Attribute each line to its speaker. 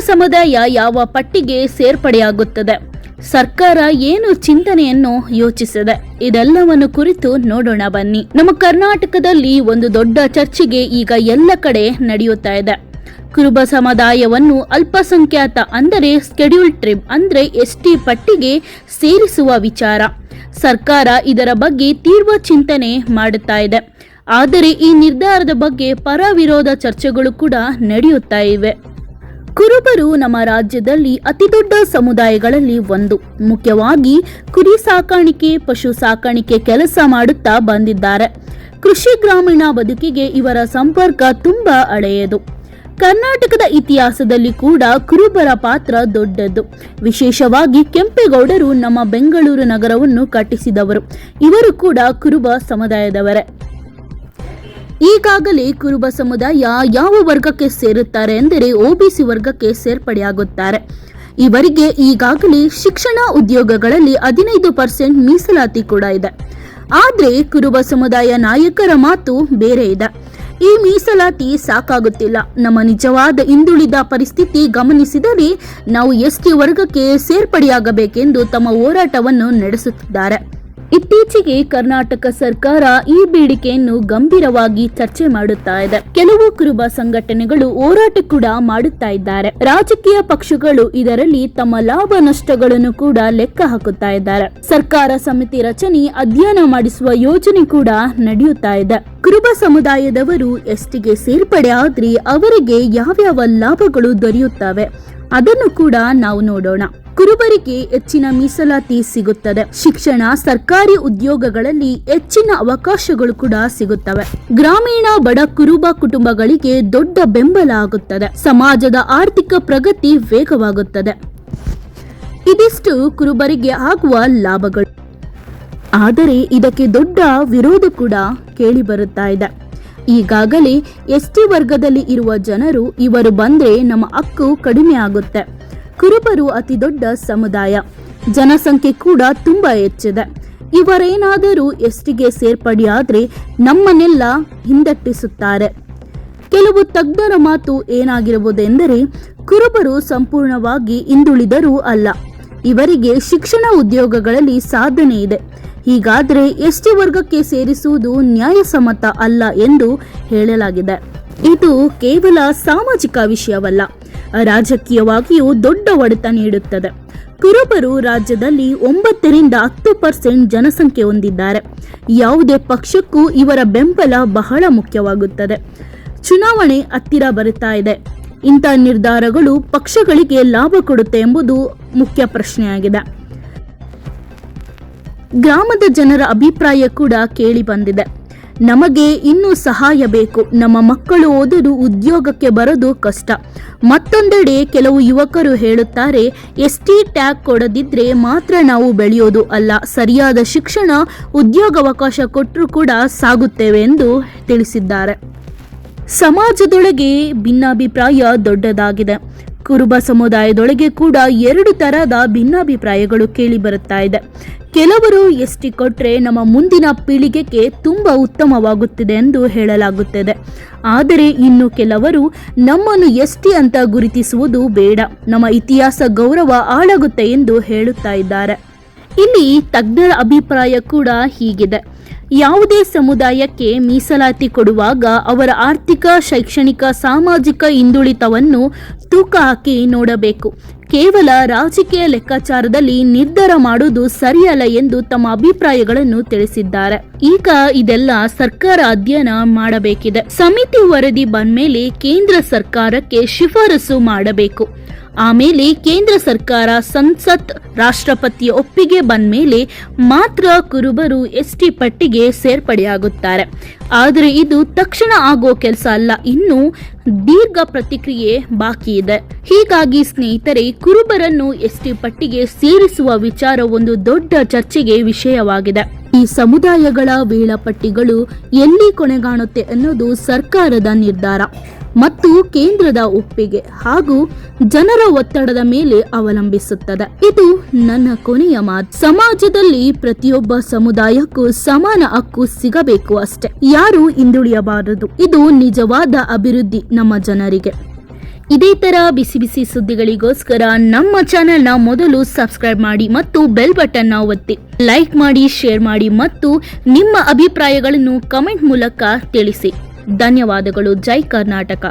Speaker 1: ಸಮುದಾಯ ಯಾವ ಪಟ್ಟಿಗೆ ಸೇರ್ಪಡೆಯಾಗುತ್ತದೆ? ಸರ್ಕಾರ ಏನು ಚಿಂತನೆಯನ್ನು ಯೋಚಿಸಿದೆ? ಇದೆಲ್ಲವನ್ನು ಕುರಿತು ನೋಡೋಣ ಬನ್ನಿ. ನಮ್ಮ ಕರ್ನಾಟಕದಲ್ಲಿ ಒಂದು ದೊಡ್ಡ ಚರ್ಚೆಗೆ ಈಗ ಎಲ್ಲ ಕಡೆ ನಡೆಯುತ್ತಾ ಇದೆ. ಕುರುಬ ಸಮುದಾಯವನ್ನು ಅಲ್ಪಸಂಖ್ಯಾತ ಅಂದರೆ ಸ್ಕೆಡ್ಯೂಲ್ ಟ್ರಿಬ್ ಅಂದರೆ ಎಸ್ ಪಟ್ಟಿಗೆ ಸೇರಿಸುವ ವಿಚಾರ. ಸರ್ಕಾರ ಇದರ ಬಗ್ಗೆ ತೀವ್ರ ಚಿಂತನೆ ಮಾಡುತ್ತಾ ಇದೆ. ಆದರೆ ಈ ನಿರ್ಧಾರದ ಬಗ್ಗೆ ಪರ ವಿರೋಧ ಚರ್ಚೆಗಳು ಕೂಡ ನಡೆಯುತ್ತಾ ಇವೆ. ಕುರುಬರು ನಮ್ಮ ರಾಜ್ಯದಲ್ಲಿ ಅತಿದೊಡ್ಡ ಸಮುದಾಯಗಳಲ್ಲಿ ಒಂದು. ಮುಖ್ಯವಾಗಿ ಕುರಿ ಸಾಕಾಣಿಕೆ, ಪಶು ಸಾಕಾಣಿಕೆ ಕೆಲಸ ಮಾಡುತ್ತಾ ಬಂದಿದ್ದಾರೆ. ಕೃಷಿ ಗ್ರಾಮೀಣ ಬದುಕಿಗೆ ಇವರ ಸಂಪರ್ಕ ತುಂಬಾ ಹಳೆಯದು. ಕರ್ನಾಟಕದ ಇತಿಹಾಸದಲ್ಲಿ ಕೂಡ ಕುರುಬರ ಪಾತ್ರ ದೊಡ್ಡದು. ವಿಶೇಷವಾಗಿ ಕೆಂಪೇಗೌಡರು ನಮ್ಮ ಬೆಂಗಳೂರು ನಗರವನ್ನು ಕಟ್ಟಿಸಿದವರು. ಇವರು ಕೂಡ ಕುರುಬ ಸಮುದಾಯದವರೇ. ಈಗಾಗಲೇ ಕುರುಬ ಸಮುದಾಯ ಯಾವ ವರ್ಗಕ್ಕೆ ಸೇರುತ್ತಾರೆ ಎಂದರೆ ಒಬಿಸಿ ವರ್ಗಕ್ಕೆ ಸೇರ್ಪಡೆಯಾಗುತ್ತಾರೆ. ಇವರಿಗೆ ಈಗಾಗಲೇ ಶಿಕ್ಷಣ ಉದ್ಯೋಗಗಳಲ್ಲಿ ಹದಿನೈದು ಪರ್ಸೆಂಟ್ ಮೀಸಲಾತಿ ಕೂಡ ಇದೆ. ಆದರೆ ಕುರುಬ ಸಮುದಾಯ ನಾಯಕರ ಮಾತು ಬೇರೆ ಇದೆ. ಈ ಮೀಸಲಾತಿ ಸಾಕಾಗುತ್ತಿಲ್ಲ. ನಮ್ಮ ನಿಜವಾದ ಹಿಂದುಳಿದ ಪರಿಸ್ಥಿತಿ ಗಮನಿಸಿದರೆ ನಾವು ಎಸ್ಟಿ ವರ್ಗಕ್ಕೆ ಸೇರ್ಪಡೆಯಾಗಬೇಕೆಂದು ತಮ್ಮ ಹೋರಾಟವನ್ನು ನಡೆಸುತ್ತಿದ್ದಾರೆ. ಇತ್ತೀಚೆಗೆ ಕರ್ನಾಟಕ ಸರ್ಕಾರ ಈ ಬೇಡಿಕೆಯನ್ನು ಗಂಭೀರವಾಗಿ ಚರ್ಚೆ ಮಾಡುತ್ತಾ ಇದೆ. ಕೆಲವು ಕುರುಬ ಸಂಘಟನೆಗಳು ಹೋರಾಟ ಕೂಡ ಮಾಡುತ್ತಾ ಇದ್ದಾರೆ. ರಾಜಕೀಯ ಪಕ್ಷಗಳು ಇದರಲ್ಲಿ ತಮ್ಮ ಲಾಭ ನಷ್ಟಗಳನ್ನು ಕೂಡ ಲೆಕ್ಕ ಹಾಕುತ್ತಾ ಇದ್ದಾರೆ. ಸರ್ಕಾರ ಸಮಿತಿ ರಚನೆ, ಅಧ್ಯಯನ ಮಾಡಿಸುವ ಯೋಜನೆ ಕೂಡ ನಡೆಯುತ್ತಾ ಇದೆ. ಕುರುಬ ಸಮುದಾಯದವರು ಎಸ್ಟಿಗೆ ಸೇರ್ಪಡೆ ಆದ್ರೆ, ಅವರಿಗೆ ಯಾವ್ಯಾವ ಲಾಭಗಳು ದೊರೆಯುತ್ತವೆ? ಅದನ್ನು ಕೂಡ ನಾವು ನೋಡೋಣ. ಕುರುಬರಿಗೆ ಹೆಚ್ಚಿನ ಮೀಸಲಾತಿ ಸಿಗುತ್ತದೆ. ಶಿಕ್ಷಣ, ಸರ್ಕಾರಿ ಉದ್ಯೋಗಗಳಲ್ಲಿ ಹೆಚ್ಚಿನ ಅವಕಾಶಗಳು ಕೂಡ ಸಿಗುತ್ತವೆ. ಗ್ರಾಮೀಣ ಬಡ ಕುರುಬ ಕುಟುಂಬಗಳಿಗೆ ದೊಡ್ಡ ಬೆಂಬಲ ಆಗುತ್ತದೆ. ಸಮಾಜದ ಆರ್ಥಿಕ ಪ್ರಗತಿ ವೇಗವಾಗುತ್ತದೆ. ಇದಿಷ್ಟು ಕುರುಬರಿಗೆ ಆಗುವ ಲಾಭಗಳು. ಆದರೆ ಇದಕ್ಕೆ ದೊಡ್ಡ ವಿರೋಧ ಕೂಡ ಕೇಳಿ ಬರುತ್ತಾ ಇದೆ. ಈಗಾಗಲೇ ಎಸ್ಟಿ ವರ್ಗದಲ್ಲಿ ಇರುವ ಜನರು ಇವರು ಬಂದ್ರೆ ನಮ್ಮ ಹಕ್ಕು ಕಡಿಮೆ ಆಗುತ್ತೆ. ಕುರುಬರು ಅತಿ ದೊಡ್ಡ ಸಮುದಾಯ. ಜನಸಂಖ್ಯೆ ಕೂಡ ತುಂಬಾ ಹೆಚ್ಚಿದೆ. ಇವರೇನಾದರೂ ಎಸ್ಟಿಗೆ ಸೇರ್ಪಡೆಯಾದ್ರೆ ನಮ್ಮನ್ನೆಲ್ಲ ಹಿಂದಟ್ಟಿಸುತ್ತಾರೆ. ಕೆಲವು ತಜ್ಞರ ಮಾತು ಏನಾಗಿರುವುದೆಂದರೆ, ಕುರುಬರು ಸಂಪೂರ್ಣವಾಗಿ ಹಿಂದುಳಿದರೂ ಅಲ್ಲ. ಇವರಿಗೆ ಶಿಕ್ಷಣ ಉದ್ಯೋಗಗಳಲ್ಲಿ ಸಾಧನೆ ಇದೆ. ಹೀಗಾದರೆ ಎಸ್ಟಿ ವರ್ಗಕ್ಕೆ ಸೇರಿಸುವುದು ನ್ಯಾಯಸಮ್ಮತ ಅಲ್ಲ ಎಂದು ಹೇಳಲಾಗಿದೆ. ಇದು ಕೇವಲ ಸಾಮಾಜಿಕ ವಿಷಯವಲ್ಲ, ರಾಜಕೀಯವಾಗಿಯೂ ದೊಡ್ಡ ಒಡೆತ ನೀಡುತ್ತದೆ. ಕುರುಬರು ರಾಜ್ಯದಲ್ಲಿ ಒಂಬತ್ತರಿಂದ ಹತ್ತು ಪರ್ಸೆಂಟ್ ಜನಸಂಖ್ಯೆ ಹೊಂದಿದ್ದಾರೆ. ಯಾವುದೇ ಪಕ್ಷಕ್ಕೂ ಇವರ ಬೆಂಬಲ ಬಹಳ ಮುಖ್ಯವಾಗುತ್ತದೆ. ಚುನಾವಣೆ ಹತ್ತಿರ ಬರುತ್ತಾ ಇದೆ. ಇಂಥ ನಿರ್ಧಾರಗಳು ಪಕ್ಷಗಳಿಗೆ ಲಾಭ ಕೊಡುತ್ತೆ ಎಂಬುದು ಮುಖ್ಯ ಪ್ರಶ್ನೆಯಾಗಿದೆ. ಗ್ರಾಮದ ಜನರ ಅಭಿಪ್ರಾಯ ಕೂಡ ಕೇಳಿ ಬಂದಿದೆ. ನಮಗೆ ಇನ್ನೂ ಸಹಾಯ ಬೇಕು. ನಮ್ಮ ಮಕ್ಕಳು ಓದಲು ಉದ್ಯೋಗಕ್ಕೆ ಬರೋದು ಕಷ್ಟ. ಮತ್ತೊಂದೆಡೆ ಕೆಲವು ಯುವಕರು ಹೇಳುತ್ತಾರೆ ಎಸ್ ಟಿ ಟ್ಯಾಗ್ ಕೊಡದಿದ್ರೆ ಮಾತ್ರ ನಾವು ಬೆಳೆಯೋದು ಅಲ್ಲ. ಸರಿಯಾದ ಶಿಕ್ಷಣ, ಉದ್ಯೋಗಾವಕಾಶ ಕೊಟ್ಟರೂ ಕೂಡ ಸಾಗುತ್ತೇವೆ ಎಂದು ತಿಳಿಸಿದ್ದಾರೆ. ಸಮಾಜದೊಳಗೆ ಭಿನ್ನಾಭಿಪ್ರಾಯ ದೊಡ್ಡದಾಗಿದೆ. ಕುರುಬ ಸಮುದಾಯದೊಳಗೆ ಕೂಡ ಎರಡು ತರಹದ ಭಿನ್ನಾಭಿಪ್ರಾಯಗಳು ಕೇಳಿ ಬರುತ್ತಾ ಇದೆ. ಕೆಲವರು ಎಷ್ಟಿ ಕೊಟ್ಟರೆ ನಮ್ಮ ಮುಂದಿನ ಪೀಳಿಗೆಗೆ ತುಂಬ ಉತ್ತಮವಾಗುತ್ತಿದೆ ಎಂದು ಹೇಳಲಾಗುತ್ತದೆ. ಆದರೆ ಇನ್ನು ಕೆಲವರು ನಮ್ಮನ್ನು ಎಷ್ಟಿ ಅಂತ ಗುರುತಿಸುವುದು ಬೇಡ. ನಮ್ಮ ಇತಿಹಾಸ ಗೌರವ ಹಾಳಾಗುತ್ತೆ ಎಂದು ಹೇಳುತ್ತಾ ಇದ್ದಾರೆ. ಇಲ್ಲಿ ತಜ್ಞರ ಅಭಿಪ್ರಾಯ ಕೂಡ ಹೀಗಿದೆ. ಯಾವುದೇ ಸಮುದಾಯಕ್ಕೆ ಮೀಸಲಾತಿ ಕೊಡುವಾಗ ಅವರ ಆರ್ಥಿಕ, ಶೈಕ್ಷಣಿಕ, ಸಾಮಾಜಿಕ ಹಿಂದುಳಿತವನ್ನು ತೂಕ ಹಾಕಿ ನೋಡಬೇಕು. ಕೇವಲ ರಾಜಕೀಯ ಲೆಕ್ಕಾಚಾರದಲ್ಲಿ ನಿರ್ಧಾರ ಮಾಡುವುದು ಸರಿಯಲ್ಲ ಎಂದು ತಮ್ಮ ಅಭಿಪ್ರಾಯಗಳನ್ನು ತಿಳಿಸಿದ್ದಾರೆ. ಈಗ ಇದೆಲ್ಲ ಸರ್ಕಾರ ಅಧ್ಯಯನ ಮಾಡಬೇಕಿದೆ. ಸಮಿತಿ ವರದಿ ಬಂದ್ಮೇಲೆ ಕೇಂದ್ರ ಸರ್ಕಾರಕ್ಕೆ ಶಿಫಾರಸು ಮಾಡಬೇಕು. ಆಮೇಲೆ ಕೇಂದ್ರ ಸರ್ಕಾರ ಸಂಸತ್, ರಾಷ್ಟ್ರಪತಿಯ ಒಪ್ಪಿಗೆ ಬಂದ ಮೇಲೆ ಮಾತ್ರ ಕುರುಬರು ಎಸ್ಟಿ ಪಟ್ಟಿಗೆ ಸೇರ್ಪಡೆಯಾಗುತ್ತಾರೆ. ಆದರೆ ಇದು ತಕ್ಷಣ ಆಗೋ ಕೆಲಸ ಅಲ್ಲ. ಇನ್ನು ದೀರ್ಘ ಪ್ರತಿಕ್ರಿಯೆ ಬಾಕಿ ಇದೆ. ಹೀಗಾಗಿ ಸ್ನೇಹಿತರೆ, ಕುರುಬರನ್ನು ಎಸ್ಟಿ ಪಟ್ಟಿಗೆ ಸೇರಿಸುವ ವಿಚಾರ ಒಂದು ದೊಡ್ಡ ಚರ್ಚೆಗೆ ವಿಷಯವಾಗಿದೆ. ಈ ಸಮುದಾಯಗಳ ವೇಳಾಪಟ್ಟಿಗಳು ಎಲ್ಲಿ ಕೊನೆಗಾಣುತ್ತೆ ಅನ್ನೋದು ಸರ್ಕಾರದ ನಿರ್ಧಾರ ಮತ್ತು ಕೇಂದ್ರದ ಒಪ್ಪಿಗೆ ಹಾಗೂ ಜನರ ಒತ್ತಡದ ಮೇಲೆ ಅವಲಂಬಿಸುತ್ತದೆ. ಇದು ನನ್ನ ಕೊನೆಯ ಮಾತು. ಸಮಾಜದಲ್ಲಿ ಪ್ರತಿಯೊಬ್ಬ ಸಮುದಾಯಕ್ಕೂ ಸಮಾನ ಹಕ್ಕು ಸಿಗಬೇಕು ಅಷ್ಟೆ. ಯಾರು ಹಿಂದುಳಿಯಬಾರದು. ಇದು ನಿಜವಾದ ಅಭಿವೃದ್ಧಿ ನಮ್ಮ ಜನರಿಗೆ. ಇದೇ ತರ ಬಿಸಿ ಬಿಸಿ ಸುದ್ದಿಗಳಿಗೋಸ್ಕರ ನಮ್ಮ ಚಾನೆಲ್ನ ಮೊದಲು ಸಬ್ಸ್ಕ್ರೈಬ್ ಮಾಡಿ ಮತ್ತು ಬೆಲ್ ಬಟನ್ನ ಒತ್ತಿ. ಲೈಕ್ ಮಾಡಿ ಶೇರ್ ಮಾಡಿ ಮತ್ತು ನಿಮ್ಮ ಅಭಿಪ್ರಾಯಗಳನ್ನು ಕಮೆಂಟ್ ಮೂಲಕ ತಿಳಿಸಿ. ಧನ್ಯವಾದಗಳು. ಜೈ ಕರ್ನಾಟಕ.